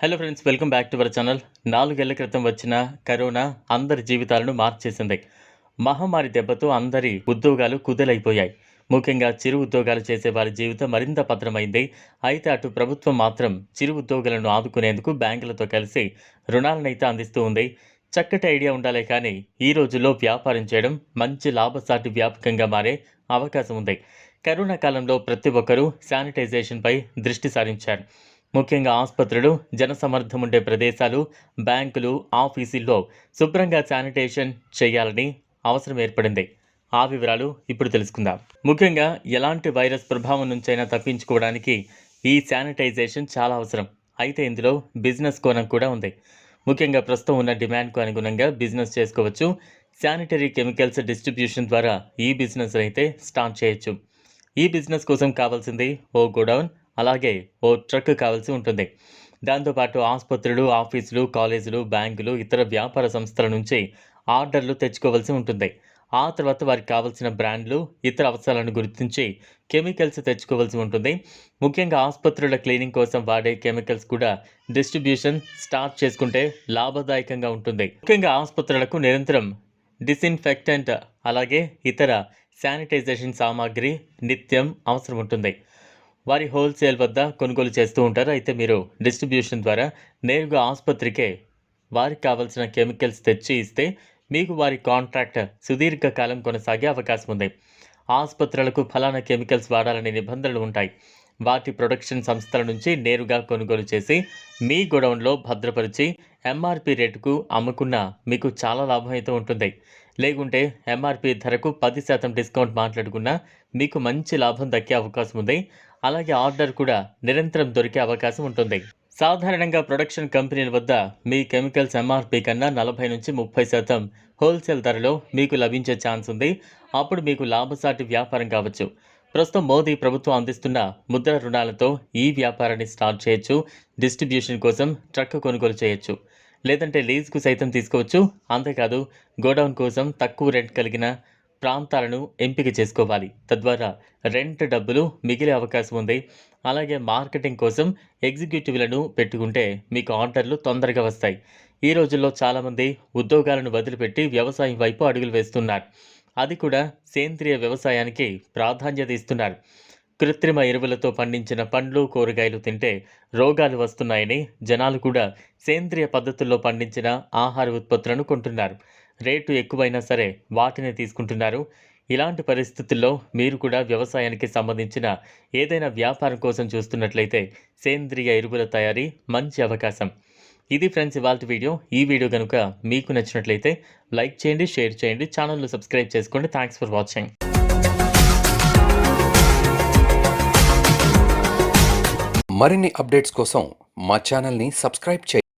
Hello friends welcome back to our channel నాలుగేళ్ళ క్రితం వచ్చిన కరోనా అందరి జీవితాలను మార్చేసింది. మహమ్మారి దెబ్బతో అందరి ఉద్యోగాలు కుదలైపోయాయి. ముఖ్యంగా చిరు ఉద్యోగాలు చేసే వారి జీవితం మరింత పత్రమైంది అయితే అటు ప్రభుత్వం మాత్రం చిరు ఉద్యోగులను ఆదుకునేందుకు బ్యాంకులతో కలిసి రుణాలనైతే అందిస్తూ ఉంది. చక్కటి ఐడియా ఉండాలే కానీ ఈ రోజుల్లో వ్యాపారం చేయడం మంచి లాభసాటి వ్యాపకంగా మారే అవకాశం ఉంది. కరోనా కాలంలో ప్రతి ఒక్కరూ శానిటైజేషన్పై దృష్టి సారించారు. ముఖ్యంగా ఆసుపత్రులు జనసమర్థం ఉండే ప్రదేశాలు బ్యాంకులు ఆఫీసుల్లో శుభ్రంగా శానిటేషన్ చేయాలని అవసరం ఏర్పడింది. ఆ వివరాలు ఇప్పుడు తెలుసుకుందాం. ముఖ్యంగా ఎలాంటి వైరస్ ప్రభావం నుంచైనా తప్పించుకోవడానికి ఈ శానిటైజేషన్ చాలా అవసరం. అయితే ఇందులో బిజినెస్ కోణం కూడా ఉంది. ముఖ్యంగా ప్రస్తుతం ఉన్న డిమాండ్కు అనుగుణంగా బిజినెస్ చేసుకోవచ్చు. శానిటరీ కెమికల్స్ డిస్ట్రిబ్యూషన్ ద్వారా ఈ బిజినెస్ అయితే స్టార్ట్ చేయొచ్చు. ఈ బిజినెస్ కోసం కావాల్సింది ఓ గోడౌన్ అలాగే ఓ ట్రక్ కావాల్సి ఉంటుంది. దాంతోపాటు ఆసుపత్రులు ఆఫీసులు కాలేజీలు బ్యాంకులు ఇతర వ్యాపార సంస్థల నుంచి ఆర్డర్లు తెచ్చుకోవాల్సి ఉంటుంది. ఆ తర్వాత వారికి కావాల్సిన బ్రాండ్లు ఇతర అవసరాలను గుర్తించి కెమికల్స్ తెచ్చుకోవాల్సి ఉంటుంది. ముఖ్యంగా ఆసుపత్రుల క్లీనింగ్ కోసం వాడే కెమికల్స్ కూడా డిస్ట్రిబ్యూషన్ స్టార్ట్ చేసుకుంటే లాభదాయకంగా ఉంటుంది. ముఖ్యంగా ఆసుపత్రులకు నిరంతరం డిస్ఇన్ఫెక్టెంట్ అలాగే ఇతర శానిటైజేషన్ సామాగ్రి నిత్యం అవసరం ఉంటుంది. వారి హోల్సేల్ వద్ద కొనుగోలు చేస్తూ ఉంటారు. అయితే మీరు డిస్ట్రిబ్యూషన్ ద్వారా నేరుగా ఆసుపత్రికే వారికి కావాల్సిన కెమికల్స్ తెచ్చి ఇస్తే మీకు వారి కాంట్రాక్ట్ సుదీర్ఘకాలం కొనసాగే అవకాశం ఉంది. ఆసుపత్రులకు ఫలానా కెమికల్స్ వాడాలనే నిబంధనలు ఉంటాయి. వాటి ప్రొడక్షన్ సంస్థల నుంచి నేరుగా కొనుగోలు చేసి మీ గొడౌన్లో భద్రపరిచి ఎంఆర్పి రేటుకు అమ్ముకున్న మీకు చాలా లాభం అయితే ఉంటుంది. లేకుంటే ఎంఆర్పి ధరకు పది శాతం డిస్కౌంట్ మాట్లాడుకున్నా మీకు మంచి లాభం దక్కే అవకాశం ఉంది. అలాగే ఆర్డర్ కూడా నిరంతరం దొరికే అవకాశం ఉంటుంది. సాధారణంగా ప్రొడక్షన్ కంపెనీల వద్ద మీ కెమికల్స్ ఎంఆర్పి కన్నా నలభై నుంచి ముప్పై శాతం హోల్సేల్ ధరలో మీకు లభించే ఛాన్స్ ఉంది. అప్పుడు మీకు లాభసాటి వ్యాపారం కావచ్చు. ప్రస్తుతం మోదీ ప్రభుత్వం అందిస్తున్న ముద్ర రుణాలతో ఈ వ్యాపారాన్ని స్టార్ట్ చేయొచ్చు. డిస్ట్రిబ్యూషన్ కోసం ట్రక్ కొనుగోలు చేయొచ్చు. లేదంటే లీజ్కు సైతం తీసుకోవచ్చు. అంతేకాదు గోడౌన్ కోసం తక్కువ రెంట్ కలిగిన ప్రాంతాలను ఎంపిక చేసుకోవాలి. తద్వారా రెంట్ డబ్బులు మిగిలే అవకాశం ఉంది. అలాగే మార్కెటింగ్ కోసం ఎగ్జిక్యూటివ్లను పెట్టుకుంటే మీకు ఆర్డర్లు తొందరగా వస్తాయి. ఈ రోజుల్లో చాలామంది ఉద్యోగాలను వదిలిపెట్టి వ్యవసాయం వైపు అడుగులు వేస్తున్నారు. అది కూడా సేంద్రియ వ్యవసాయానికి ప్రాధాన్యత ఇస్తున్నారు. కృత్రిమ ఎరువులతో పండించిన పండ్లు కూరగాయలు తింటే రోగాలు వస్తున్నాయని జనాలు కూడా సేంద్రియ పద్ధతుల్లో పండించిన ఆహార ఉత్పత్తులను కొంటున్నారు. రేటు ఎక్కువైనా సరే వాటిని తీసుకుంటున్నారు. ఇలాంటి పరిస్థితుల్లో మీరు కూడా వ్యవసాయానికి సంబంధించిన ఏదైనా వ్యాపారం కోసం చూస్తున్నట్లయితే సేంద్రియ ఎరువుల తయారీ మంచి అవకాశం. ఇది ఫ్రెండ్స్ ఇవాళ వీడియో. ఈ వీడియో కనుక మీకు నచ్చినట్లయితే లైక్ చేయండి షేర్ చేయండి ఛానల్ను సబ్స్క్రైబ్ చేసుకోండి. Thanks for watching. మరిన్ని అప్డేట్స్ కోసం మా ఛానల్ని సబ్స్క్రైబ్ చేయండి.